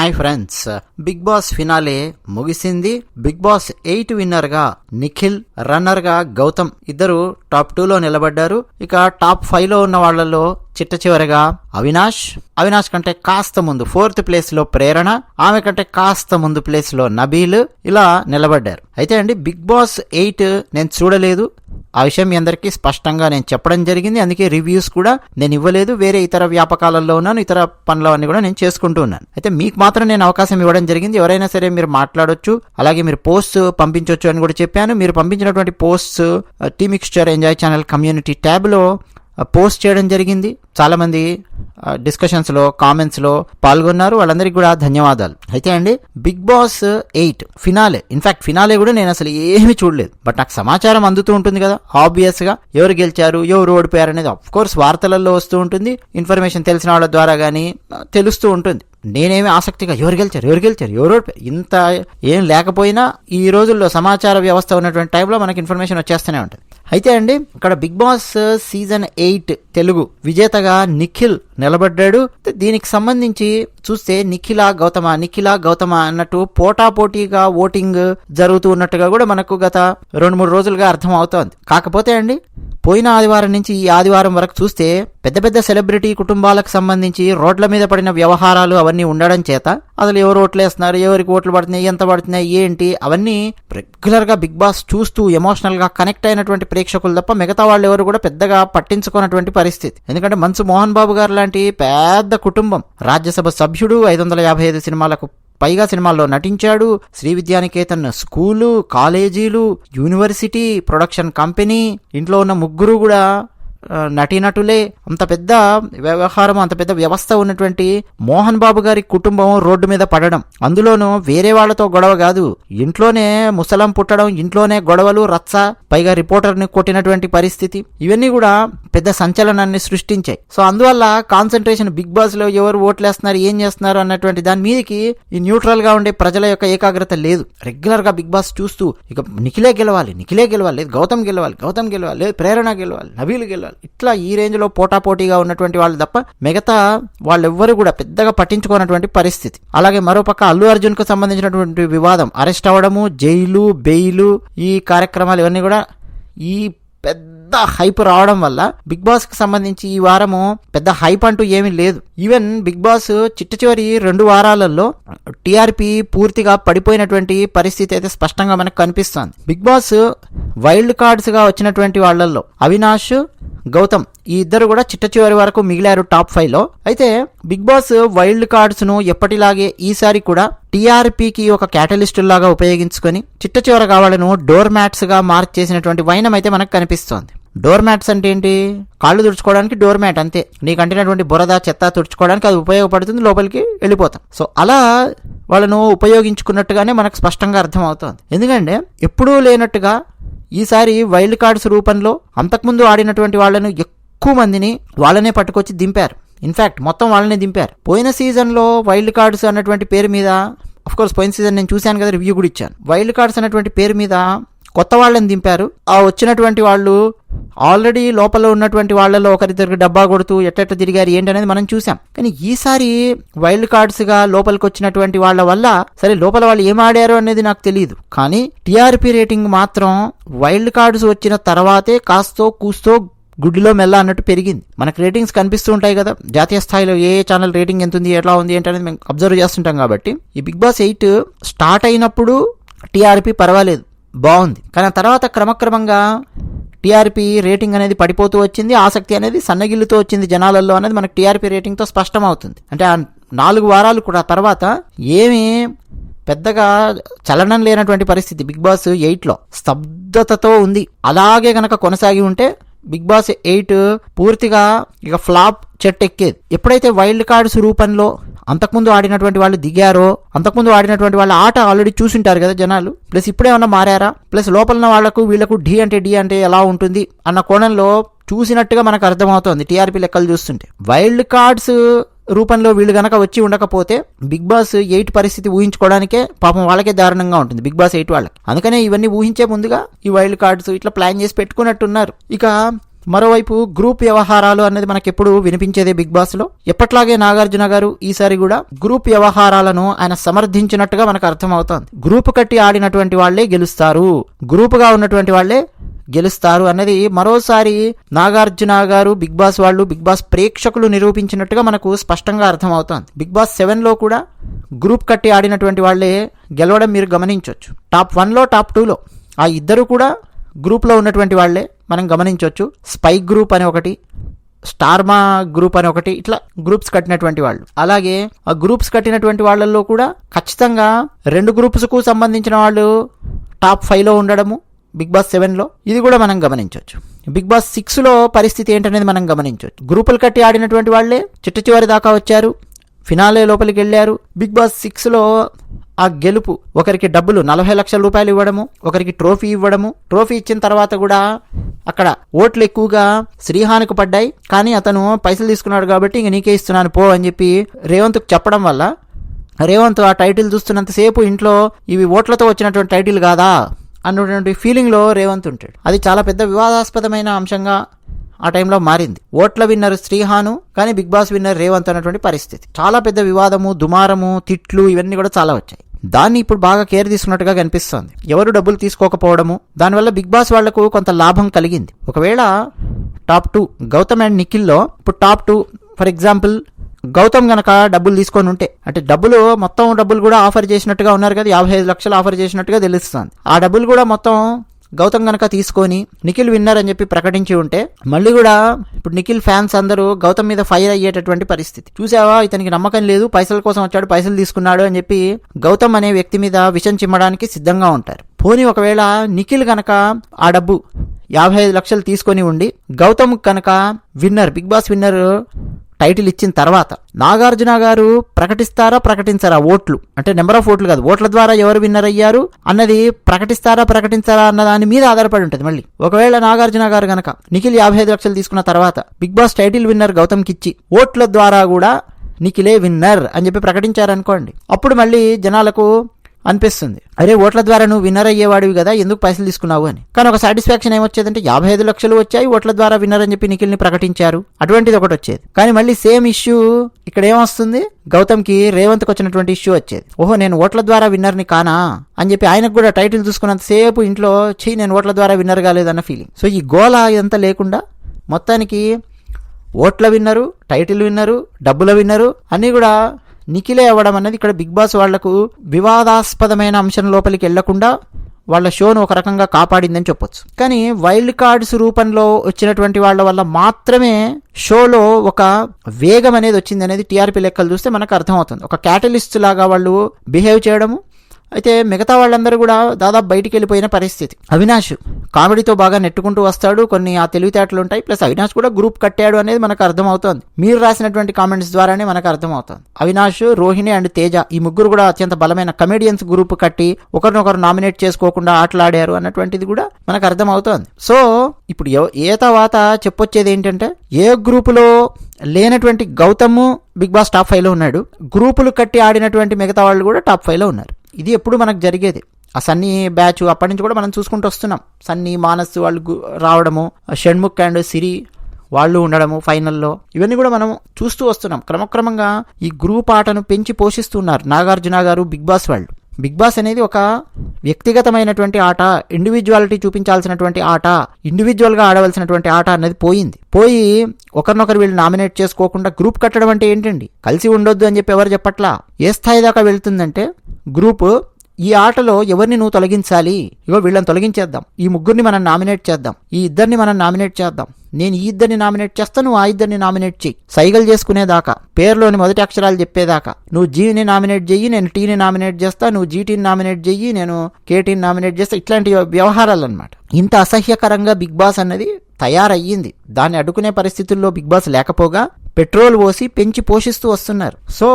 Hi friends Bigg Boss finale ముగిసింది. Big boss eight విన్నర్గా నిఖిల్ రన్నర్గా గౌతమ్ ఇద్దరు టాప్ టూ లో నిలబడ్డారు. ఇక టాప్ ఫైవ్లో ఉన్న వాళ్ళలో చిట్ట చివరగా అవినాష్. అవినాష్ కంటే కాస్త ముందు ఫోర్త్ ప్లేస్లో ప్రేరణ ఆమె కంటే కాస్త ముందు ప్లేస్లో నబీల్ ఇలా నిలబడ్డారు. అయితే అండి బిగ్ బాస్ ఎయిట్ నేను చూడలేదు. ఆ విషయం మీ అందరికీ స్పష్టంగా నేను చెప్పడం జరిగింది. అందుకే రివ్యూస్ కూడా నేను ఇవ్వలేదు. వేరే ఇతర వ్యాపకాలలో ఉన్నాను ఇతర పనులవన్నీ కూడా నేను చేసుకుంటూ ఉన్నాను. అయితే మీకు మాత్రం నేను అవకాశం ఇవ్వడం జరిగింది. ఎవరైనా సరే మీరు మాట్లాడొచ్చు అలాగే మీరు పోస్ట్ పంపించవచ్చు అని కూడా చెప్పాను. మీరు పంపించినటువంటి post tea mixture enjoy channel community ట్యాబ్లో పోస్ట్ చేయడం జరిగింది. చాలామంది డిస్కషన్స్లో కామెంట్స్లో పాల్గొన్నారు. వాళ్ళందరికీ కూడా ధన్యవాదాలు. అయితే అండి big boss eight finale in fact finale కూడా నేను అసలు ఏమీ చూడలేదు. బట్ నాకు సమాచారం అందుతూ ఉంటుంది కదా ఆబ్వియస్గా ఎవరు గెలిచారు ఎవరు ఓడిపోయారు అనేది అఫ్ కోర్స్ వార్తలలో వస్తూ ఉంటుంది. ఇన్ఫర్మేషన్ తెలిసిన వాళ్ళ ద్వారా కానీ తెలుస్తూ ఉంటుంది. నేనేమి ఆసక్తిగా ఎవరు గెలిచారు ఎవరు గెలిచారు ఎవరు ఇంత ఏం లేకపోయినా ఈ రోజుల్లో సమాచార వ్యవస్థ ఉన్నటువంటి టైంలో మనకి ఇన్ఫర్మేషన్ వచ్చేస్తూనే ఉంటుంది. అయితే అండి ఇక్కడ big boss season eight Telugu విజేతగా నిఖిల్ నిలబడ్డాడు. దీనికి సంబంధించి చూస్తే నిఖిల గౌతమ నిఖిల గౌతమ అన్నట్టు పోటాపోటీగా ఓటింగ్ జరుగుతూ ఉన్నట్టుగా కూడా మనకు గత రెండు మూడు రోజులుగా అర్థం అవుతోంది కాకపోతే అండి పోయిన ఆదివారం నుంచి ఈ ఆదివారం వరకు చూస్తే పెద్ద పెద్ద సెలబ్రిటీ కుటుంబాలకు సంబంధించి రోడ్ల మీద పడిన వ్యవహారాలు అవన్నీ ఉండడం చేత అసలు ఎవరు ఓట్లు వేస్తున్నారు ఎవరికి ఓట్లు పడుతున్నాయి ఎంత పడుతున్నాయి ఏంటి అవన్నీ రెగ్యులర్గా బిగ్ బాస్ చూస్తూ ఎమోషనల్గా కనెక్ట్ అయినటువంటి ప్రేక్షకులు తప్ప మిగతా వాళ్ళు ఎవరు కూడా పెద్దగా పట్టించుకున్నటువంటి పరిస్థితి. ఎందుకంటే మంచు మోహన్ బాబు గారు లాంటి పెద్ద కుటుంబం. రాజ్యసభ సభ్యుడు ఐదు వందల యాభై ఐదు సినిమాలకు పైగా సినిమాల్లో నటించాడు. శ్రీ విద్యానికేతన్ స్కూలు కాలేజీలు యూనివర్సిటీ ప్రొడక్షన్ కంపెనీ ఇంట్లో ఉన్న ముగ్గురు కూడా నటీనటులే అంత పెద్ద వ్యవహారం అంత పెద్ద వ్యవస్థ ఉన్నటువంటి మోహన్ బాబు గారి కుటుంబం రోడ్డు మీద పడడం. అందులోనూ వేరే వాళ్ళతో గొడవ కాదు. ఇంట్లోనే ముసలం పుట్టడం ఇంట్లోనే గొడవలు రచ్చ పైగా రిపోర్టర్ని కొట్టినటువంటి పరిస్థితి. ఇవన్నీ కూడా పెద్ద సంచలనాన్ని సృష్టించాయి. సో అందువల్ల కాన్సన్ట్రేషన్ బిగ్ బాస్లో ఎవరు ఓట్లేస్తున్నారు ఏం చేస్తున్నారు అన్నటువంటి దాని మీదకి ఈ న్యూట్రల్గా ఉండే ప్రజల యొక్క ఏకాగ్రత లేదు. రెగ్యులర్గా బిగ్ బాస్ చూస్తూ ఇక నిఖిలే గెలవాలి నిఖిలే గెలవాలి లేదు గౌతమ్ గెలవాలి గౌతమ్ గెలవాలి లేదు ప్రేరణ గెలవాలి నవీలు గెలవాలి. ఇట్లా ఈ రేంజ్లో పోటాపోటీగా ఉన్నటువంటి వాళ్ళు తప్ప మిగతా వాళ్ళెవ్వరు కూడా పెద్దగా పట్టించుకున్నటువంటి పరిస్థితి. అలాగే మరోపక్క అల్లు అర్జున్కు సంబంధించినటువంటి వివాదం అరెస్ట్ అవ్వడము జైలు బెయిలు ఈ కార్యక్రమాలు ఇవన్నీ కూడా ఈ పెద్ద హైప్ రావడం వల్ల బిగ్ బాస్కి సంబంధించి ఈ వారము పెద్ద హైప్ అంటూ ఏమీ లేదు. ఈవెన్ బిగ్ బాస్ చిట్ట చివరి రెండు వారాలలో టీఆర్పీ పూర్తిగా పడిపోయినటువంటి పరిస్థితి అయితే స్పష్టంగా మనకు కనిపిస్తోంది. బిగ్ బాస్ వైల్డ్ కార్డ్స్గా వచ్చినటువంటి వాళ్ళల్లో అవినాష్ గౌతమ్ ఈ ఇద్దరు కూడా చిట్ట చివరి వరకు మిగిలారు టాప్ ఫైవ్లో. అయితే బిగ్ బాస్ వైల్డ్ కార్డ్స్ను ఎప్పటిలాగే ఈసారి కూడా టీఆర్పీకి ఒక క్యాటలిస్ట్ లాగా ఉపయోగించుకొని చిట్ట చివరగా వాళ్ళను డోర్ మ్యాట్స్గా మార్క్ చేసినటువంటి వైనం అయితే మనకు కనిపిస్తోంది. డోర్ మ్యాట్స్ అంటే ఏంటి? కాళ్ళు తుడుచుకోవడానికి డోర్ మ్యాట్ అంతే. నీకు అంటినటువంటి బురద చెత్త తుడుచుకోవడానికి అది ఉపయోగపడుతుంది లోపలికి వెళ్ళిపోతాం. సో అలా వాళ్ళను ఉపయోగించుకున్నట్టుగానే మనకు స్పష్టంగా అర్థం ఎందుకంటే ఎప్పుడూ లేనట్టుగా ఈసారి వైల్డ్ కార్డ్స్ రూపంలో అంతకుముందు ఆడినటువంటి వాళ్ళను ఎక్కువ మందిని వాళ్ళనే పట్టుకొచ్చి దింపారు. ఇన్ఫ్యాక్ట్ మొత్తం వాళ్ళనే దింపారు. పోయిన సీజన్లో వైల్డ్ కార్డ్స్ అన్నటువంటి పేరు మీద కోర్స్ పోయిన సీజన్ నేను చూశాను కదా రివ్యూ కూడా ఇచ్చాను. వైల్డ్ కార్డ్స్ అన్నటువంటి పేరు మీద కొత్త వాళ్ళని దింపారు. ఆ వచ్చినటువంటి వాళ్ళు ఆల్రెడీ లోపల ఉన్నటువంటి వాళ్ళలో ఒకరిద్దరికి డబ్బా కొడుతూ ఎట్ట తిరిగారు ఏంటి అనేది మనం చూసాం కానీ ఈసారి వైల్డ్ కార్డ్స్గా లోపలికి వచ్చినటువంటి వాళ్ళ వల్ల సరే లోపల వాళ్ళు ఏం ఆడారు అనేది నాకు తెలియదు కానీ టీఆర్పీ రేటింగ్ మాత్రం వైల్డ్ కార్డ్స్ వచ్చిన తర్వాతే కాస్తో కూస్తో గుడ్డిలో మెల్ల అన్నట్టు పెరిగింది. మనకు రేటింగ్స్ కనిపిస్తూ ఉంటాయి కదా. జాతీయ స్థాయిలో ఏ ఛానల్ రేటింగ్ ఎంత ఉంది ఎట్లా ఉంది ఏంటనేది మేము అబ్జర్వ్ చేస్తుంటాం కాబట్టి ఈ బిగ్ బాస్ ఎయిట్ స్టార్ట్ అయినప్పుడు టీఆర్పీ పర్వాలేదు. బాగుంది. కానీ తర్వాత క్రమక్రమంగా టీఆర్పీ రేటింగ్ అనేది పడిపోతూ వచ్చింది. ఆసక్తి అనేది సన్నగిల్లుతూ వచ్చింది జనాలలో అనేది మనకు టీఆర్పీ రేటింగ్తో స్పష్టం అవుతుంది అంటే ఆ నాలుగు వారాలు కూడా తర్వాత ఏమి పెద్దగా చలనం లేనటువంటి పరిస్థితి. బిగ్ బాస్ ఎయిట్లో స్తబ్దతతో ఉంది. అలాగే గనక కొనసాగి ఉంటే బిగ్ బాస్ ఎయిట్ పూర్తిగా ఇక ఫ్లాప్ చెట్టు ఎక్కేది ఎప్పుడైతే వైల్డ్ కార్డ్స్ రూపంలో అంతకుముందు ఆడినటువంటి వాళ్ళు దిగారో అంతకుముందు ఆడినటువంటి వాళ్ళ ఆట ఆల్రెడీ చూసింటారు కదా జనాలు. ప్లస్ ఇప్పుడేమన్నా మారారా? ప్లస్ లోపల వాళ్ళకు వీళ్ళకు డి అంటే డి అంటే ఎలా ఉంటుంది అన్న కోణంలో చూసినట్టుగా మనకు అర్థమవుతోంది టీఆర్పీ లెక్కలు చూస్తుంటే. వైల్డ్ కార్డ్స్ రూపంలో వీళ్ళు గనక వచ్చి ఉండకపోతే బిగ్ బాస్ ఎయిట్ పరిస్థితి ఊహించుకోవడానికే పాపం వాళ్ళకే దారుణంగా ఉంటుంది బిగ్ బాస్ ఎయిట్ వాళ్ళకి. అందుకనే ఇవన్నీ ఊహించే ముందుగా ఈ వైల్డ్ కార్డ్స్ ఇట్లా ప్లాన్ చేసి పెట్టుకున్నట్టున్నారు. ఇక మరోవైపు గ్రూప్ వ్యవహారాలు అనేది మనకి ఎప్పుడు వినిపించేదే బిగ్ బాస్లో ఎప్పట్లాగే నాగార్జున గారు ఈసారి కూడా గ్రూప్ వ్యవహారాలను ఆయన సమర్థించినట్టుగా మనకు అర్థమవుతోంది. గ్రూప్ కట్టి ఆడినటువంటి వాళ్ళే గెలుస్తారు. గ్రూప్గా ఉన్నటువంటి వాళ్ళే గెలుస్తారు అన్నది మరోసారి నాగార్జున గారు బిగ్ బాస్ వాళ్ళు బిగ్ బాస్ ప్రేక్షకులు నిరూపించినట్టుగా మనకు స్పష్టంగా అర్థమవుతోంది. బిగ్ బాస్ సెవెన్లో కూడా గ్రూప్ కట్టి ఆడినటువంటి వాళ్ళే గెలవడం మీరు గమనించవచ్చు టాప్ వన్లో టాప్ టూలో ఆ ఇద్దరు కూడా గ్రూప్లో ఉన్నటువంటి వాళ్ళే మనం గమనించవచ్చు. స్పై గ్రూప్ అని ఒకటి స్టార్మా గ్రూప్ అని ఒకటి ఇట్లా గ్రూప్స్ కట్టినటువంటి వాళ్ళు. అలాగే ఆ గ్రూప్స్ కట్టినటువంటి వాళ్ళల్లో కూడా ఖచ్చితంగా రెండు గ్రూప్స్కు సంబంధించిన వాళ్ళు టాప్ ఫైవ్లో ఉండడము బిగ్ బాస్ సెవెన్లో ఇది కూడా మనం గమనించవచ్చు. బిగ్ బాస్ సిక్స్లో పరిస్థితి ఏంటనేది మనం గమనించవచ్చు. గ్రూపులు కట్టి ఆడినటువంటి వాళ్ళే చిట్ట చివరి దాకా వచ్చారు. ఫినాలే లోపలికి వెళ్ళారు. బిగ్ బాస్ సిక్స్లో ఆ గెలుపు ఒకరికి డబ్బులు నలభై లక్షల రూపాయలు ఇవ్వడము ఒకరికి ట్రోఫీ ఇవ్వడము. ట్రోఫీ ఇచ్చిన తర్వాత కూడా అక్కడ ఓట్లు ఎక్కువగా శ్రీహానికి పడ్డాయి. కానీ అతను పైసలు తీసుకున్నాడు కాబట్టి ఇంక నీకే ఇస్తున్నాను పో అని చెప్పి రేవంత్కు చెప్పడం వల్ల రేవంత్ ఆ టైటిల్ చూస్తున్నంతసేపు ఇంట్లో ఇవి ఓట్లతో వచ్చినటువంటి టైటిల్ కాదా అన్నటువంటి ఫీలింగ్లో రేవంత్ ఉంటాడు. అది చాలా పెద్ద వివాదాస్పదమైన అంశంగా ఆ టైంలో మారింది. ఓట్ల విన్నర్ శ్రీహాను కానీ బిగ్ బాస్ విన్నర్ రేవంత్ అన్నటువంటి పరిస్థితి. చాలా పెద్ద వివాదము దుమారము తిట్లు ఇవన్నీ కూడా చాలా వచ్చాయి. దాన్ని ఇప్పుడు బాగా కేర్ తీసుకున్నట్టుగా కనిపిస్తోంది. ఎవరు డబ్బులు తీసుకోకపోవడము దానివల్ల బిగ్ బాస్ వాళ్ళకు కొంత లాభం కలిగింది. ఒకవేళ టాప్ టూ గౌతమ్ అండ్ నిఖిల్లో ఇప్పుడు top two for example Gautam గనక డబ్బులు తీసుకొని ఉంటే అంటే డబ్బులు మొత్తం డబ్బులు కూడా ఆఫర్ చేసినట్టుగా ఉన్నారు కదా యాభై ఐదు లక్షలు ఆఫర్ చేసినట్టుగా తెలుస్తుంది. ఆ డబ్బులు కూడా మొత్తం గౌతమ్ గనక తీసుకొని నిఖిల్ విన్నర్ అని చెప్పి ప్రకటించి ఉంటే మళ్ళీ కూడా ఇప్పుడు నిఖిల్ ఫ్యాన్స్ అందరూ గౌతమ్ మీద ఫైర్ అయ్యేటటువంటి పరిస్థితి. చూసావా? ఇతనికి నమ్మకం లేదు పైసల కోసం వచ్చాడు పైసలు తీసుకున్నాడు అని చెప్పి గౌతమ్ అనే వ్యక్తి మీద విషం చిమ్మడానికి సిద్ధంగా ఉంటారు. పోనీ ఒకవేళ నిఖిల్ గనక ఆ డబ్బు యాభై ఐదు లక్షలు తీసుకొని ఉండి గౌతమ్ కనుక winner big boss winner title ఇచ్చిన తర్వాత నాగార్జున గారు ప్రకటిస్తారా ప్రకటించారా ఓట్లు? అంటే నెంబర్ ఆఫ్ ఓట్లు కాదు ఓట్ల ద్వారా ఎవరు విన్నర్ అయ్యారు అన్నది ప్రకటిస్తారా ప్రకటించారా అన్న దాని మీద ఆధారపడి ఉంటుంది మళ్ళీ. ఒకవేళ నాగార్జున గారు గనక నిఖిల్ యాభై ఐదు లక్షలు తీసుకున్న తర్వాత big boss title winner Gautam కిచ్చి ఓట్ల ద్వారా కూడా నిఖిలే విన్నర్ అని చెప్పి ప్రకటించారనుకోండి. అప్పుడు మళ్ళీ జనాలకు అనిపిస్తుంది. అరే ఓట్ల ద్వారా నువ్వు విన్నర్ అయ్యేవాడివి కదా ఎందుకు పైసలు తీసుకున్నావు అని. కానీ ఒక సాటిస్ఫాక్షన్ ఏమొచ్చేదంటే యాభై ఐదు లక్షలు వచ్చాయి ఓట్ల ద్వారా విన్నర్ అని చెప్పి నిఖిల్ని ప్రకటించారు. అటువంటిది ఒకటి వచ్చేది. కానీ మళ్ళీ సేమ్ ఇష్యూ ఇక్కడ ఏమొస్తుంది? గౌతమ్కి రేవంత్కి వచ్చినటువంటి ఇష్యూ వచ్చేది. ఓహో నేను ఓట్ల ద్వారా విన్నర్ని కానా? అని చెప్పి ఆయనకు కూడా టైటిల్ చూసుకున్నంత సేపు ఇంట్లో చెయ్యి నేను ఓట్ల ద్వారా విన్నర్ కాలేదన్న ఫీలింగ్ సో ఈ గోల ఇదంతా లేకుండా మొత్తానికి ఓట్ల విన్నరు టైటిల్ విన్నరు డబ్బుల విన్నరు అన్నీ కూడా నిఖిలే అవ్వడం అనేది ఇక్కడ బిగ్ బాస్ వాళ్ళకు వివాదాస్పదమైన అంశం లోపలికి వెళ్ళకుండా వాళ్ళ షోను ఒక రకంగా కాపాడిందని చెప్పొచ్చు. కానీ వైల్డ్ కార్డ్స్ రూపంలో వచ్చినటువంటి వాళ్ళ వల్ల మాత్రమే షోలో ఒక వేగం అనేది వచ్చింది అనేది టీఆర్పీ లెక్కలు చూస్తే మనకు అర్థమవుతుంది. ఒక క్యాటలిస్ట్ లాగా వాళ్ళు బిహేవ్ చేయడము అయితే మిగతా వాళ్ళందరూ కూడా దాదాపు బయటికి వెళ్ళిపోయిన పరిస్థితి. అవినాష్ కామెడీతో బాగా నెట్టుకుంటూ వస్తాడు కొన్ని ఆ తెలివితేటలు ఉంటాయి ప్లస్ అవినాష్ కూడా గ్రూప్ కట్టాడు అనేది మనకు అర్థమవుతోంది. మీరు రాసినటువంటి కామెంట్స్ ద్వారానే మనకు అర్థమవుతుంది. అవినాష్ రోహిణి అండ్ తేజ ఈ ముగ్గురు కూడా అత్యంత బలమైన కమెడియన్స్ గ్రూప్ కట్టి ఒకరినొకరు నామినేట్ చేసుకోకుండా ఆటలాడారు అన్నటువంటిది కూడా మనకు అర్థమవుతోంది. సో ఇప్పుడు ఏ తర్వాత చెప్పొచ్చేది ఏంటంటే ఏ గ్రూపులో లేనటువంటి గౌతమ్ బిగ్ బాస్ టాప్ ఫైవ్లో ఉన్నాడు గ్రూపులు కట్టి ఆడినటువంటి మిగతా వాళ్ళు కూడా టాప్ ఫైవ్లో ఉన్నారు. ఇది ఎప్పుడు మనకు జరిగేది. ఆ సన్నీ బ్యాచ్ అప్పటి నుంచి కూడా మనం చూసుకుంటూ వస్తున్నాం. సన్నీ మానస్ వాళ్ళు రావడము షణ్ముఖ్ అండ్ సిరి వాళ్ళు ఉండడము ఫైనల్లో ఇవన్నీ కూడా మనం చూస్తూ వస్తున్నాం. క్రమక్రమంగా ఈ గ్రూప్ ఆటను పెంచి పోషిస్తున్నారు నాగార్జున గారు బిగ్ బాస్ వాళ్ళు. బిగ్ బాస్ అనేది ఒక వ్యక్తిగతమైనటువంటి ఆట ఇండివిజువాలిటీ చూపించాల్సినటువంటి ఆట ఇండివిజువల్గా ఆడవలసినటువంటి ఆట అనేది పోయింది. పోయి ఒకరినొకరు వీళ్ళు నామినేట్ చేసుకోకుండా గ్రూప్ కట్టడం అంటే ఏంటండి? కలిసి ఉండొద్దు అని చెప్పి ఎవరు చెప్పట్లా? ఏ స్థాయి దాకా వెళ్తుందంటే గ్రూప్ ఈ ఆటలో ఎవరిని నువ్వు తొలగించాలి? ఇగో వీళ్ళని తొలగించేద్దాం. ఈ ముగ్గురిని మనం నామినేట్ చేద్దాం. ఈ ఇద్దరిని మనం నామినేట్ చేద్దాం. నేను ఈ ఇద్దరిని నామినేట్ చేస్తా నువ్వు ఆ ఇద్దరిని నామినేట్ చెయ్యి. సైగలు చేసుకునేదాకా పేర్లోని మొదటి అక్షరాలు చెప్పేదాకా నువ్వు జీని నామినేట్ చెయ్యి నేను టీని నామినేట్ చేస్తా నువ్వు జీటీని నామినేట్ చెయ్యి నేను కేటీని నామినేట్ చేస్తా ఇట్లాంటి వ్యవహారాలు అనమాట ఇంత అసహ్యకరంగా బిగ్ బాస్ అన్నది తయారయ్యింది. దాన్ని అడ్డుకునే పరిస్థితుల్లో బిగ్ బాస్ లేకపోగా పెట్రోల్ పోసి పెంచి పోషిస్తూ వస్తున్నారు. సో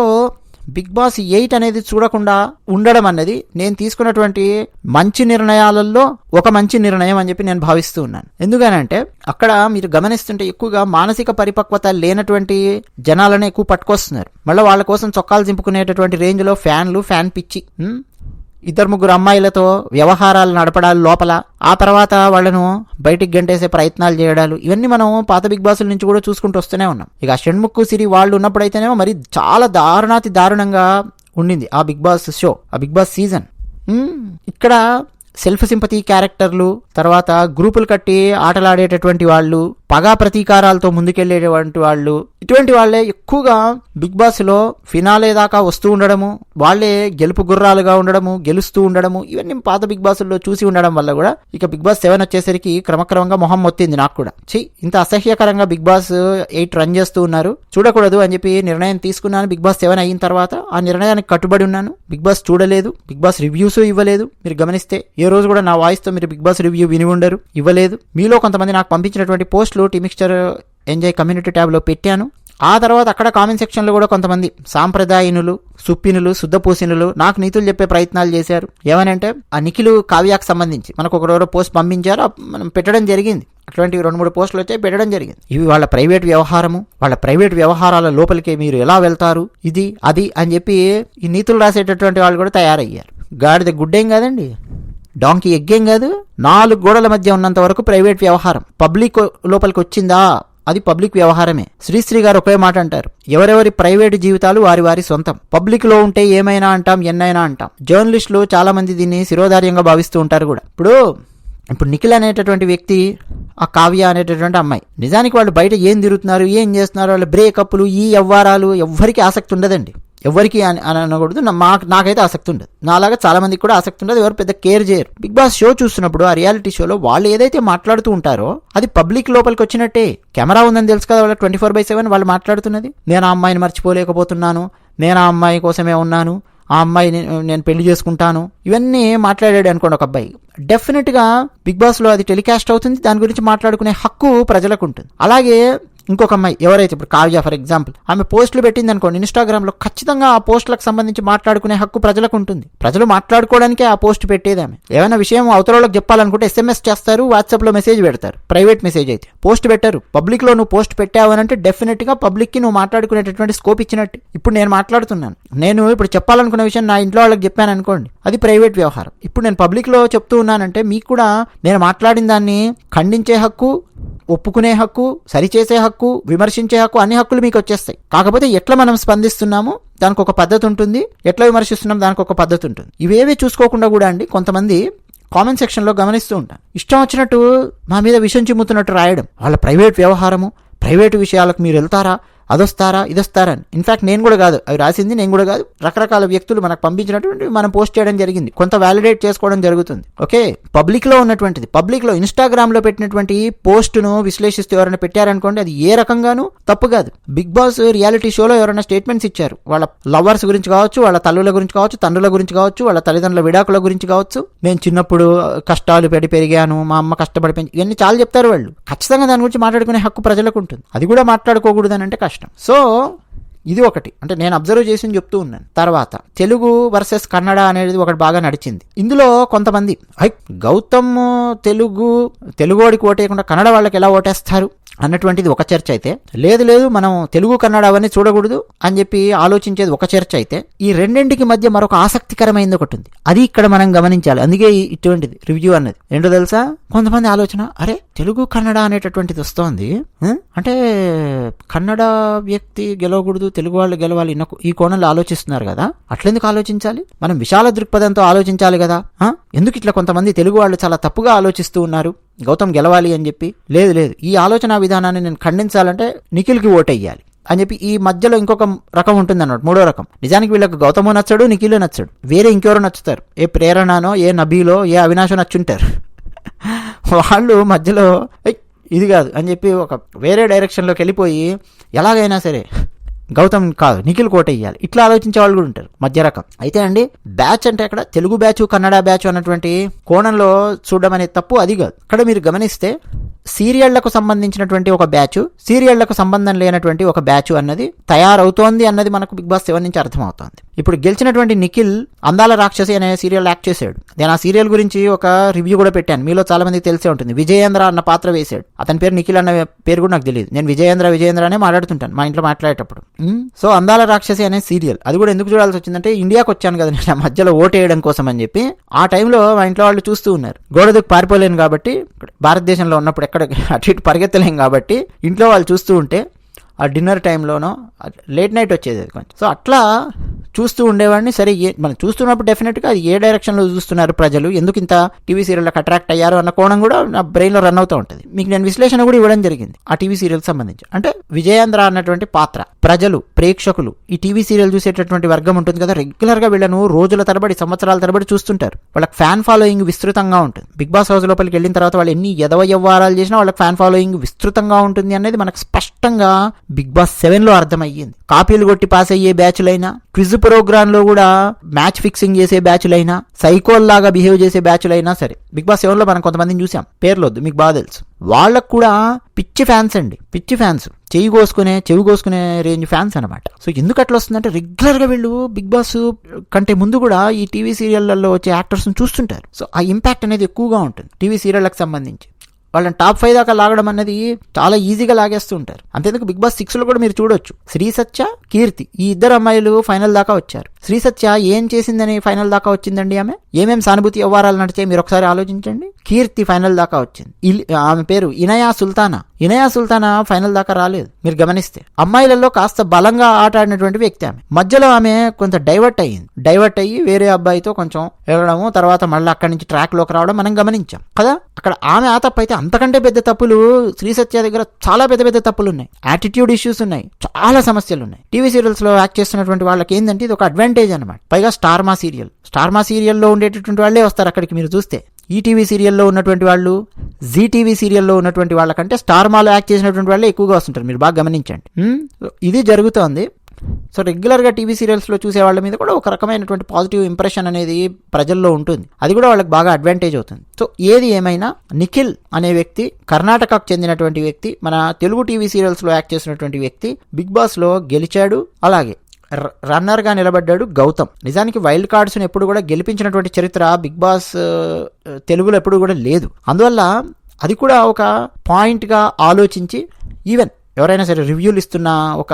బిగ్ బాస్ ఎయిట్ అనేది చూడకుండా ఉండడం అన్నది నేను తీసుకున్నటువంటి మంచి నిర్ణయాలలో ఒక మంచి నిర్ణయం అని చెప్పి నేను భావిస్తూ ఉన్నాను. ఎందుకనంటే అక్కడ మీరు గమనిస్తుంటే ఎక్కువగా మానసిక పరిపక్వత లేనటువంటి జనాలను ఎక్కువ పట్టుకొస్తున్నారు. మళ్ళీ వాళ్ళ కోసం చొక్కాలు దింపుకునేటటువంటి రేంజ్లో ఫ్యాన్లు ఫ్యాన్ పిచ్చి ఇద్దరు ముగ్గురు అమ్మాయిలతో వ్యవహారాలు నడపడాలు లోపల. ఆ తర్వాత వాళ్ళను బయటికి గంటేసే ప్రయత్నాలు చేయడాలు. ఇవన్నీ మనం పాత బిగ్ బాసుల నుంచి కూడా చూసుకుంటూ వస్తూనే ఉన్నాం. ఇక షణ్ముక్కు సిరి వాళ్ళు ఉన్నప్పుడైతేనేమో మరి చాలా దారుణాతి దారుణంగా ఉండింది ఆ బిగ్ బాస్ షో ఆ బిగ్ బాస్ సీజన్. ఇక్కడ సెల్ఫ్ సింపతి క్యారెక్టర్లు తర్వాత గ్రూపులు కట్టి ఆటలాడేటటువంటి వాళ్ళు పగా ప్రతీకారాలతో ముందుకెళ్ళేటువంటి వాళ్ళు ఇటువంటి వాళ్ళే ఎక్కువగా బిగ్ బాస్లో ఫినాలే దాకా వస్తూ ఉండడము వాళ్ళే గెలుపు గుర్రాలుగా ఉండడము గెలుస్తూ ఉండడము ఇవన్నీ పాత బిగ్ బాస్లో చూసి ఉండడం వల్ల కూడా ఇక బిగ్ బాస్ సెవెన్ వచ్చేసరికి క్రమక్రమంగా మొహం మొత్తింది నాకు కూడా. ఛీ ఇంత అసహ్యకరంగా బిగ్ బాస్ ఎయిట్ రన్ చేస్తూ ఉన్నారు. చూడకూడదు అని చెప్పి నిర్ణయం తీసుకున్నాను. బిగ్ బాస్ సెవెన్ అయిన తర్వాత ఆ నిర్ణయానికి కట్టుబడి ఉన్నాను. బిగ్ బాస్ చూడలేదు. బిగ్ బాస్ రివ్యూస్ ఇవ్వలేదు. మీరు గమనిస్తే ఏ రోజు కూడా నా వాయిస్తో మీరు బిగ్ బాస్ రివ్యూ విని ఉండరు ఇవ్వలేదు. మీలో కొంతమంది నాకు పంపించినటువంటి పోస్టులు టీమిక్స్చర్ ఎంజాయ్ కమ్యూనిటీ ట్యాబ్లో పెట్టాను. ఆ తర్వాత అక్కడ కామెంట్ సెక్షన్లో కూడా కొంతమంది సాంప్రదాయనులు సుప్పినులు శుద్ధపూసినులు నాకు నీతులు చెప్పే ప్రయత్నాలు చేశారు. ఏమనంటే ఆ నిఖిలు కావ్యాకు సంబంధించి మనకు ఒకరెవరో పోస్ట్ పంపించారు మనం పెట్టడం జరిగింది. అటువంటి రెండు మూడు పోస్టులు వచ్చాయి పెట్టడం జరిగింది. ఇవి వాళ్ళ ప్రైవేట్ వ్యవహారము. వాళ్ళ ప్రైవేట్ వ్యవహారాల లోపలికి మీరు ఎలా వెళ్తారు? ఇది అది అని చెప్పి ఈ నీతులు రాసేటటువంటి వాళ్ళు కూడా తయారయ్యారు. గాడిద గుడ్డేం కాదండి? డాంకీ ఎగ్గేం కాదు నాలుగు గోడల మధ్య ఉన్నంత వరకు ప్రైవేట్ వ్యవహారం. పబ్లిక్ లోపలికి వచ్చిందా అది పబ్లిక్ వ్యవహారమే. శ్రీశ్రీ గారు ఒకే మాట అంటారు. ఎవరెవరి ప్రైవేట్ జీవితాలు వారి వారి సొంతం. పబ్లిక్లో ఉంటే ఏమైనా అంటాం ఎన్నైనా అంటాం. జర్నలిస్టులు చాలా మంది దీన్ని శిరోధార్యంగా భావిస్తూ ఉంటారు కూడా. ఇప్పుడు ఇప్పుడు నిఖిల్ అనేటటువంటి వ్యక్తి ఆ కావ్య అనేటటువంటి అమ్మాయి. నిజానికి వాళ్ళు బయట ఏం తిరుగుతున్నారు ఏం చేస్తున్నారు వాళ్ళ బ్రేకప్లు ఈ వ్యవహారాలు ఎవ్వరికి ఆసక్తి ఉండదండి. ఎవరికి అని అని అనకూడదు. మాకు నాకైతే ఆసక్తి ఉండదు. నాలాగా చాలామందికి కూడా ఆసక్తి ఉండదు. ఎవరు పెద్ద కేర్ చేయరు. బిగ్ బాస్ షో చూస్తున్నప్పుడు ఆ రియాలిటీ షోలో వాళ్ళు ఏదైతే మాట్లాడుతూ ఉంటారో అది పబ్లిక్ లోపలికి వచ్చినట్టే. కెమెరా ఉందని తెలుసు కదా వాళ్ళ ట్వంటీ ఫోర్ బై సెవెన్ వాళ్ళు మాట్లాడుతున్నది. నేను ఆ అమ్మాయిని మర్చిపోలేకపోతున్నాను. నేను ఆ అమ్మాయి కోసమే ఉన్నాను. ఆ అమ్మాయి నేను పెళ్ళి చేసుకుంటాను. ఇవన్నీ మాట్లాడాడు అనుకోండి ఒక అబ్బాయి. డెఫినెట్గా బిగ్ బాస్లో అది టెలికాస్ట్ అవుతుంది. దాని గురించి మాట్లాడుకునే హక్కు ప్రజలకు ఉంటుంది. అలాగే ఇంకొక అమ్మాయి ఎవరైతే ఇప్పుడు కావ్య ఫర్ ఎగ్జాంపుల్ ఆమె పోస్టులు పెట్టింది అనుకోండి ఇన్స్టాగ్రామ్లో ఖచ్చితంగా ఆ పోస్టులకు సంబంధించి మాట్లాడుకునే హక్కు ప్రజలకు ఉంటుంది. ప్రజలు మాట్లాడుకోవడానికే ఆ పోస్ట్ పెట్టేది ఆమె. ఏమైనా విషయం అవతల వాళ్ళకి చెప్పాలనుకుంటే ఎస్ఎంఎస్ చేస్తారు వాట్సాప్లో మెసేజ్ పెడతారు ప్రైవేట్ మెసేజ్ అయితే. పోస్ట్ పెట్టారు. పబ్లిక్లో నువ్వు పోస్ట్ పెట్టావనంటే డెఫినెట్గా పబ్లిక్కి నువ్వు మాట్లాడుకునేటటువంటి స్కోప్ ఇచ్చినట్టు. ఇప్పుడు నేను మాట్లాడుతున్నాను. నేను ఇప్పుడు చెప్పాలనుకున్న విషయం నా ఇంట్లో వాళ్ళకి చెప్పాను అనుకోండి అది ప్రైవేట్ వ్యవహారం. ఇప్పుడు నేను పబ్లిక్లో చెప్తూ ఉన్నానంటే మీకు కూడా నేను మాట్లాడిన దాన్ని ఖండించే హక్కు ఒప్పుకునే హక్కు సరిచేసే హక్కు విమర్శించే హక్కు అన్ని హక్కులు మీకు వచ్చేస్తాయి కాకపోతే ఎట్లా మనం స్పందిస్తున్నామో దానికి ఒక పద్ధతి ఉంటుంది ఎట్లా విమర్శిస్తున్నాం దానికి ఒక పద్ధతి ఉంటుంది ఇవేవి చూసుకోకుండా కూడా అండి కొంతమంది కామెంట్ సెక్షన్లో గమనిస్తూ ఉంటాను ఇష్టం వచ్చినట్టు మా మీద విషం చిమ్ముతున్నట్టు రాయడం. వాళ్ళ ప్రైవేట్ వ్యవహారము ప్రైవేటు విషయాలకు మీరు వెళ్తారా? అదొస్తారా? ఇదొస్తారా అని ఇన్ఫాక్ట్ నేను కూడా కాదు. అవి రాసింది నేను కూడా కాదు. రకరకాల వ్యక్తులు మనకు పంపించినటువంటి మనం పోస్ట్ చేయడం జరిగింది. కొంత వ్యాలిడేట్ చేసుకోవడం జరుగుతుంది. ఓకే పబ్లిక్లో ఉన్నటువంటిది. పబ్లిక్లో ఇన్స్టాగ్రామ్లో పెట్టినటువంటి పోస్టును విశ్లేషిస్తూ ఎవరైనా పెట్టారనుకోండి అది ఏ రకంగానూ తప్పు కాదు. బిగ్ బాస్ రియాలిటీ షోలో ఎవరైనా స్టేట్మెంట్స్ ఇచ్చారు. వాళ్ళ లవర్స్ గురించి కావచ్చు వాళ్ళ తల్లుల గురించి కావచ్చు తండ్రుల గురించి కావచ్చు వాళ్ళ తల్లిదండ్రుల విడాకుల గురించి కావచ్చు. నేను చిన్నప్పుడు కష్టాలు పెడి పెరిగాను మా అమ్మ కష్టపడి పెంచి ఇవన్నీ చాలా చెప్తారు వాళ్ళు. ఖచ్చితంగా దాని గురించి మాట్లాడుకునే హక్కు ప్రజలకు ఉంటుంది. అది కూడా మాట్లాడుకోకూడదని అంటే కష్టం. సో ఇది ఒకటి. అంటే నేను అబ్జర్వ్ చేసి చెప్తూ ఉన్నాను. తర్వాత తెలుగు వర్సెస్ కన్నడ అనేది ఒకటి బాగా నడిచింది. ఇందులో కొంతమంది హై గౌతమ్ తెలుగు తెలుగు వాడికి ఓటేయకుండా కన్నడ వాళ్ళకి ఎలా ఓటేస్తారు? అన్నటువంటిది ఒక చర్చ అయితే లేదు లేదు మనం తెలుగు కన్నడ అవన్నీ చూడకూడదు అని చెప్పి ఆలోచించేది ఒక చర్చ అయితే ఈ రెండింటికి మధ్య మరొక ఆసక్తికరమైనది ఒకటి ఉంది. అది ఇక్కడ మనం గమనించాలి. అందుకే ఇటువంటిది రివ్యూ అన్నది. ఏంటో తెలుసా? కొంతమంది ఆలోచన అరే తెలుగు కన్నడ అనేటటువంటిది వస్తోంది అంటే కన్నడ వ్యక్తి గెలవకూడదు తెలుగు వాళ్ళు గెలవాలి ఈ కోణంలో ఆలోచిస్తున్నారు కదా. అట్లెందుకు ఆలోచించాలి? మనం విశాల దృక్పథంతో ఆలోచించాలి కదా ఎందుకు ఇట్లా కొంతమంది తెలుగు వాళ్ళు చాలా తప్పుగా ఆలోచిస్తూ ఉన్నారు? గౌతమ్ గెలవాలి అని చెప్పి లేదు లేదు ఈ ఆలోచన విధానాన్ని నేను ఖండించాలంటే నిఖిల్కి ఓటెయ్యాలి. అని చెప్పి ఈ మధ్యలో ఇంకొక రకం ఉంటుంది అన్నమాట మూడో రకం. నిజానికి వీళ్ళకి గౌతము నచ్చడు నిఖిలో నచ్చడు. వేరే ఇంకెవరో నచ్చుతారు. ఏ ప్రేరణనో ఏ నబీలో ఏ అవినాశో నచ్చుంటారు. వాళ్ళు మధ్యలో ఇది కాదు అని చెప్పి ఒక వేరే డైరెక్షన్లోకి వెళ్ళిపోయి ఎలాగైనా సరే గౌతమ్ కాదు నిఖిల్ కోట ఇయ్యాలి ఇట్లా ఆలోచించే వాళ్ళు కూడా ఉంటారు. మధ్య రకం. అయితే అండి బ్యాచ్ అంటే అక్కడ తెలుగు బ్యాచ్ కన్నడ బ్యాచ్ అన్నటువంటి కోణంలో చూడడం అనేది తప్పు అది కాదు. అక్కడ మీరు గమనిస్తే సీరియళ్ళకు సంబంధించినటువంటి ఒక బ్యాచ్ సీరియళ్ళకు సంబంధం లేనటువంటి ఒక బ్యాచ్ అన్నది తయారవుతోంది అన్నది మనకు బిగ్ బాస్ సెవెన్ నుంచి అర్థమవుతోంది. ఇప్పుడు గెలిచినటువంటి నిఖిల్ అందాల రాక్షసి అనే సీరియల్ యాక్ట్ చేశాడు. నేను ఆ సీరియల్ గురించి ఒక రివ్యూ కూడా పెట్టాను. మీలో చాలా మంది తెలిసే ఉంటుంది. విజయేంద్ర అన్న పాత్ర వేశాడు. అతని పేరు నిఖిల్ అన్న పేరు కూడా నాకు తెలియదు. నేను విజయేంద్ర విజయేంద్ర అనే మాట్లాడుతుంటాను మా ఇంట్లో మాట్లాడేటప్పుడు. సో అందాల రాక్షసి అనే సీరియల్ అది కూడా ఎందుకు చూడాల్సి వచ్చిందంటే ఇండియాకి వచ్చాను కదా నేను మధ్యలో ఓటు వేయడం కోసం అని చెప్పి ఆ టైంలో మా ఇంట్లో వాళ్ళు చూస్తూ ఉన్నారు. గోడ పారిపోలేను కాబట్టి భారతదేశంలో ఉన్నప్పుడు అక్కడ అటు ఇటు పరిగెత్తలేం కాబట్టి ఇంట్లో వాళ్ళు చూస్తూ ఉంటే ఆ డిన్నర్ టైంలోనో లేట్ నైట్ వచ్చేది కొంచెం. సో అట్లా చూస్తూ ఉండేవాడిని. సరే ఏ మనం చూస్తున్నప్పుడు డెఫినెట్గా అది ఏ డైరెక్షన్లో చూస్తున్నారు ప్రజలు? ఎందుకు ఇంత టీవీ సీరియల్కి అట్రాక్ట్ అయ్యారు అన్న కోణం కూడా నా బ్రెయిన్లో రన్ అవుతూ ఉంటుంది. మీకు నేను విశ్లేషణ కూడా ఇవ్వడం జరిగింది. ఆ టీవీ సీరియల్ సంబంధించి. అంటే విజయేంద్ర అన్నటువంటి పాత్ర ప్రజలు ప్రేక్షకులు ఈ టీవీ సీరియల్ చూసేటటువంటి వర్గం ఉంటుంది కదా రెగ్యులర్గా వీళ్ళను రోజుల తరబడి సంవత్సరాల తరబడి చూస్తుంటారు. వాళ్ళకి ఫ్యాన్ ఫాలోయింగ్ విస్తృతంగా ఉంటుంది. బిగ్ బాస్ హౌస్ లోపలికి వెళ్ళిన తర్వాత వాళ్ళు ఎన్ని ఎదవ వ్యవహారాలు చేసినా వాళ్ళకి ఫ్యాన్ ఫాలోయింగ్ విస్తృతంగా ఉంటుంది అనేది మనకు స్పష్టంగా బిగ్ బాస్ సెవెన్లో అర్థమయ్యింది. కాపీలు కొట్టి పాస్ అయ్యే బ్యాచ్లైనా క్విజ్ ప్రోగ్రాంలో కూడా మ్యాచ్ ఫిక్సింగ్ చేసే బ్యాచ్లైనా సైకోల్ లాగా బిహేవ్ చేసే బ్యాచ్లైనా సరే బిగ్ బాస్ సెవెన్లో మనం కొంతమందిని చూసాం. పేర్లొద్దు మీకు బాగా తెలుసు. వాళ్ళకు కూడా పిచ్చి ఫ్యాన్స్ అండి. పిచ్చి ఫ్యాన్స్ చెయ్యి కోసుకునే చెవి కోసుకునే రేంజ్ ఫ్యాన్స్ అనమాట సో ఎందుకు అట్లా వస్తుందంటే రెగ్యులర్గా వీళ్ళు బిగ్ బాస్ కంటే ముందు కూడా ఈ టీవీ సీరియళ్ళలో వచ్చే యాక్టర్స్ని చూస్తుంటారు. సో ఆ ఇంపాక్ట్ అనేది ఎక్కువగా ఉంటుంది టీవీ సీరియళ్ళకి సంబంధించి. వాళ్ళని టాప్ ఫైవ్ దాకా లాగడం అనేది చాలా ఈజీగా లాగేస్తూ ఉంటారు. అంతేందుకు బిగ్ బాస్ సిక్స్లో కూడా మీరు చూడొచ్చు. శ్రీ సత్య కీర్తి ఈ ఇద్దరు అమ్మాయిలు ఫైనల్ దాకా వచ్చారు. శ్రీ సత్య ఏం చేసిందని ఫైనల్ దాకా వచ్చిందండి ఆమె? ఏమేం సానుభూతి వ్యవహారాలు నడిచాయి మీరు ఒకసారి ఆలోచించండి. కీర్తి ఫైనల్ దాకా వచ్చింది. ఆమె పేరు ఇనయా సుల్తానా. ఇనయా సుల్తానా ఫైనల్ దాకా రాలేదు. మీరు గమనిస్తే అమ్మాయిలలో కాస్త బలంగా ఆట ఆడినటువంటి వ్యక్తి ఆమె. మధ్యలో ఆమె కొంత డైవర్ట్ అయ్యింది. డైవర్ట్ అయ్యి వేరే అబ్బాయితో కొంచెం వెళ్ళడము తర్వాత మళ్ళీ అక్కడి నుంచి ట్రాక్లోకి రావడం మనం గమనించాం. కదా? అక్కడ ఆమె ఆ తప్పు అయితే అంతకంటే పెద్ద తప్పులు శ్రీ సత్య దగ్గర చాలా పెద్ద పెద్ద తప్పులు ఉన్నాయి యాటిట్యూడ్ ఇష్యూస్ ఉన్నాయి. చాలా సమస్యలు ఉన్నాయి టీవీ సీరియల్స్లో యాక్ట్ చేస్తున్నటువంటి వాళ్ళకి ఏంటంటే ఇది ఒక అడ్వాంటేజ్ అనమాట పైగా స్టార్మా సీరియల్. స్టార్మా సీరియల్లో ఉండేటటువంటి వాళ్ళే వస్తారు అక్కడికి మీరు చూస్తే. ఈ టీవీ సీరియల్లో ఉన్నటువంటి వాళ్ళు జీ టీవీ సీరియల్లో ఉన్నటువంటి వాళ్ళకంటే స్టార్ మాలో యాక్ట్ చేసినటువంటి వాళ్ళే ఎక్కువగా వస్తుంటారు. మీరు బాగా గమనించండి? ఇది జరుగుతోంది. సో రెగ్యులర్గా టీవీ సీరియల్స్లో చూసే వాళ్ళ మీద కూడా ఒక రకమైనటువంటి పాజిటివ్ ఇంప్రెషన్ అనేది ప్రజల్లో ఉంటుంది. అది కూడా వాళ్ళకి బాగా అడ్వాంటేజ్ అవుతుంది. సో ఏది ఏమైనా నిఖిల్ అనే వ్యక్తి కర్ణాటకకు చెందినటువంటి వ్యక్తి మన తెలుగు టీవీ సీరియల్స్లో యాక్ట్ చేసినటువంటి వ్యక్తి బిగ్ బాస్లో గెలిచాడు. అలాగే రన్నర్గా నిలబడ్డాడు గౌతమ్. నిజానికి వైల్డ్ కార్డ్స్ని ఎప్పుడు కూడా గెలిపించినటువంటి చరిత్ర బిగ్ బాస్ తెలుగులో ఎప్పుడు కూడా లేదు. అందువల్ల అది కూడా ఒక పాయింట్గా ఆలోచించి ఈవెన్ ఎవరైనా సరే రివ్యూలు ఇస్తున్నా ఒక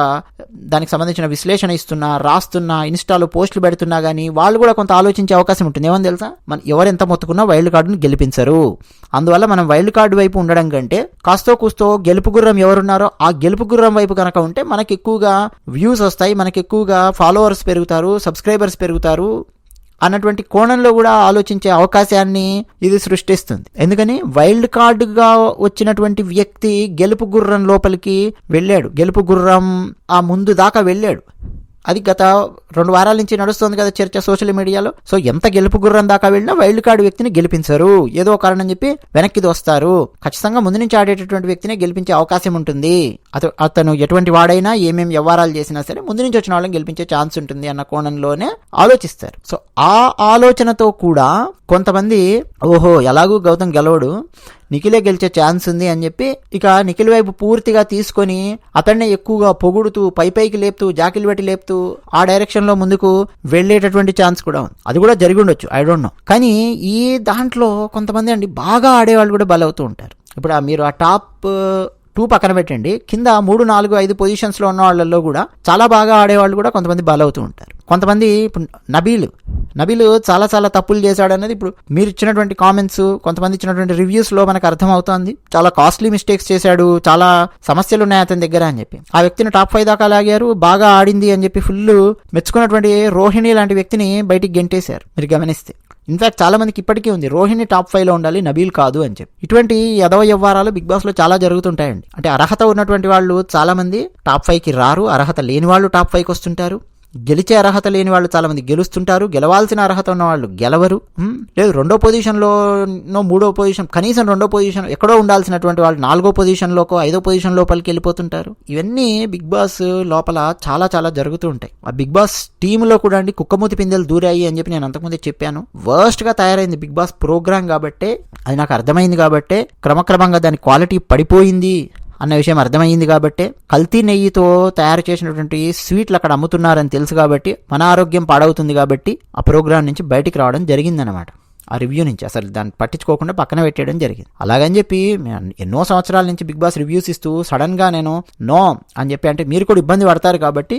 దానికి సంబంధించిన విశ్లేషణ ఇస్తున్నా రాస్తున్నా ఇన్స్టాలో పోస్టులు పెడుతున్నా కానీ వాళ్ళు కూడా కొంత ఆలోచించే అవకాశం ఉంటుంది. ఏమని తెలుసా? మన ఎవరెంత మొత్తుకున్నా వైల్డ్ కార్డును గెలిపించరు. అందువల్ల మనం వైల్డ్ కార్డు వైపు ఉండడం కంటే కాస్తో కూస్తో గెలుపు గుర్రం ఎవరున్నారో ఆ గెలుపు గుర్రం వైపు కనుక ఉంటే మనకి ఎక్కువగా వ్యూస్ వస్తాయి మనకి ఎక్కువగా ఫాలోవర్స్ పెరుగుతారు సబ్స్క్రైబర్స్ పెరుగుతారు. అన్నటువంటి కోణంలో కూడా ఆలోచించే అవకాశాన్ని ఇది సృష్టిస్తుంది. ఎందుకని? వైల్డ్ కార్డుగా వచ్చినటువంటి వ్యక్తి గెలుపు గుర్రం లోపలికి వెళ్ళాడు. గెలుపు గుర్రం ఆ ముందు దాకా వెళ్ళాడు. అది గత రెండు వారాల నుంచి నడుస్తుంది కదా చర్చ సోషల్ మీడియాలో. సో ఎంత గెలుపు గుర్రం దాకా వెళ్ళినా వైల్డ్ కార్డు వ్యక్తిని గెలిపించరు. ఏదో కారణం చెప్పి వెనక్కి దోస్తారు. ఖచ్చితంగా ముందు నుంచి ఆడేటటువంటి వ్యక్తినే గెలిపించే అవకాశం ఉంటుంది. అతను ఎటువంటి వాడైనా ఏమేం వ్యవహారాలు చేసినా సరే ముందు నుంచి వచ్చిన వాళ్ళని గెలిపించే ఛాన్స్ ఉంటుంది అన్న కోణంలోనే ఆలోచిస్తారు. సో ఆ ఆలోచనతో కూడా కొంతమంది ఓహో ఎలాగూ గౌతమ్ గెలవడు. నిఖిలే గెలిచే ఛాన్స్ ఉంది అని చెప్పి ఇక నిఖిల్ వైపు పూర్తిగా తీసుకొని అతన్నే ఎక్కువగా పొగుడుతూ పై పైకి లేపుతూ జాకిలు పెట్టి లేపుతూ ఆ డైరెక్షన్లో ముందుకు వెళ్ళేటటువంటి ఛాన్స్ కూడా ఉంది. అది కూడా జరిగి ఉండొచ్చు. ఐ డోంట్ నో కానీ ఈ దాంట్లో కొంతమంది అండి బాగా ఆడేవాళ్ళు కూడా బలవుతూ ఉంటారు. ఇప్పుడు ఆ మీరు ఆ టాప్ టూ పక్కన పెట్టండి. కింద మూడు నాలుగు ఐదు పొజిషన్స్లో ఉన్న వాళ్ళల్లో కూడా చాలా బాగా ఆడేవాళ్ళు కూడా కొంతమంది బలవుతూ ఉంటారు. కొంతమంది ఇప్పుడు నబీలు. నబీలు చాలా చాలా తప్పులు చేశాడు అనేది ఇప్పుడు మీరు ఇచ్చినటువంటి కామెంట్స్ కొంతమంది ఇచ్చినటువంటి రివ్యూస్లో మనకు అర్థమవుతోంది. చాలా కాస్ట్లీ మిస్టేక్స్ చేశాడు చాలా సమస్యలు ఉన్నాయి అతని దగ్గర అని చెప్పి. ఆ వ్యక్తిని టాప్ ఫైవ్ దాకా లాగారు బాగా ఆడింది అని చెప్పి ఫుల్ మెచ్చుకున్నటువంటి రోహిణి లాంటి వ్యక్తిని బయటికి గెంటేశారు. మీరు గమనిస్తే. ఇన్ఫాక్ట్ చాలా మందికి ఇప్పటికీ ఉంది. రోహిణి టాప్ ఫైవ్లో ఉండాలి నబీల్ కాదు అని చెప్పి. ఇటువంటి యదవ వ్యవహారాలు బిగ్ బాస్లో చాలా జరుగుతుంటాయండి. అంటే అర్హత ఉన్నటువంటి వాళ్ళు చాలా మంది టాప్ ఫైవ్కి రారు అర్హత లేని వాళ్ళు టాప్ ఫైవ్కి వస్తుంటారు. గెలిచే అర్హత లేని వాళ్ళు చాలామంది గెలుస్తుంటారు. గెలవాల్సిన అర్హత ఉన్న వాళ్ళు గెలవరు లేదు రెండో పొజిషన్లోనో మూడో పొజిషన్ కనీసం రెండో పొజిషన్ ఎక్కడో ఉండాల్సినటువంటి వాళ్ళు నాలుగో పొజిషన్లోకో ఐదో పొజిషన్ లోపలికి వెళ్ళిపోతుంటారు. ఇవన్నీ బిగ్ బాస్ లోపల చాలా చాలా జరుగుతూ ఉంటాయి. ఆ బిగ్ బాస్ టీంలో కూడా అండి కుక్కమూతి పిందెలు దూరాయి అని చెప్పి నేను అంతకుముందే చెప్పాను. వర్స్ట్గా తయారైంది బిగ్ బాస్ ప్రోగ్రామ్ కాబట్టే అది నాకు అర్థమైంది కాబట్టే క్రమక్రమంగా దాని క్వాలిటీ పడిపోయింది. అన్న విషయం అర్థమైంది కాబట్టి కల్తీ నెయ్యితో తయారు చేసినటువంటి స్వీట్లు అక్కడ అమ్ముతున్నారని తెలుసు కాబట్టి మన ఆరోగ్యం పాడవుతుంది కాబట్టి ఆ ప్రోగ్రాం నుంచి బయటికి రావడం జరిగిందనమాట ఆ రివ్యూ నుంచి అసలు దాన్ని పట్టించుకోకుండా పక్కన పెట్టేయడం జరిగింది. అలాగని చెప్పి ఎన్నో సంవత్సరాల నుంచి బిగ్ బాస్ రివ్యూస్ ఇస్తూ సడన్గా నేను నో అని చెప్పి అంటే మీరు కూడా ఇబ్బంది పడతారు కాబట్టి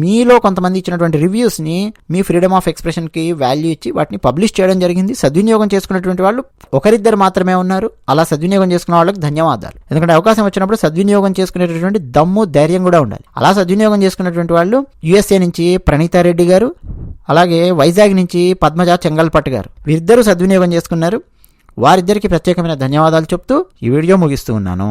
మీలో కొంతమంది ఇచ్చినటువంటి రివ్యూస్ని మీ ఫ్రీడమ్ ఆఫ్ ఎక్స్ప్రెషన్కి వాల్యూ ఇచ్చి వాటిని పబ్లిష్ చేయడం జరిగింది. సద్వినియోగం చేసుకున్నటువంటి వాళ్ళు ఒకరిద్దరు మాత్రమే ఉన్నారు. అలా సద్వినియోగం చేసుకున్న వాళ్ళకి ధన్యవాదాలు. ఎందుకంటే అవకాశం వచ్చినప్పుడు సద్వినియోగం చేసుకునేటటువంటి దమ్ము ధైర్యం కూడా ఉండాలి. అలా సద్వినియోగం చేసుకున్నటువంటి వాళ్ళు యుఎస్ఏ నుంచి ప్రణీతారెడ్డి గారు అలాగే వైజాగ్ నుంచి పద్మజ చెంగల్పట్ గారు. వీరిద్దరూ సద్వినియోగం చేసుకున్నారు. వారిద్దరికి ప్రత్యేకమైన ధన్యవాదాలు చెప్తూ ఈ వీడియో ముగిస్తూ ఉన్నాను.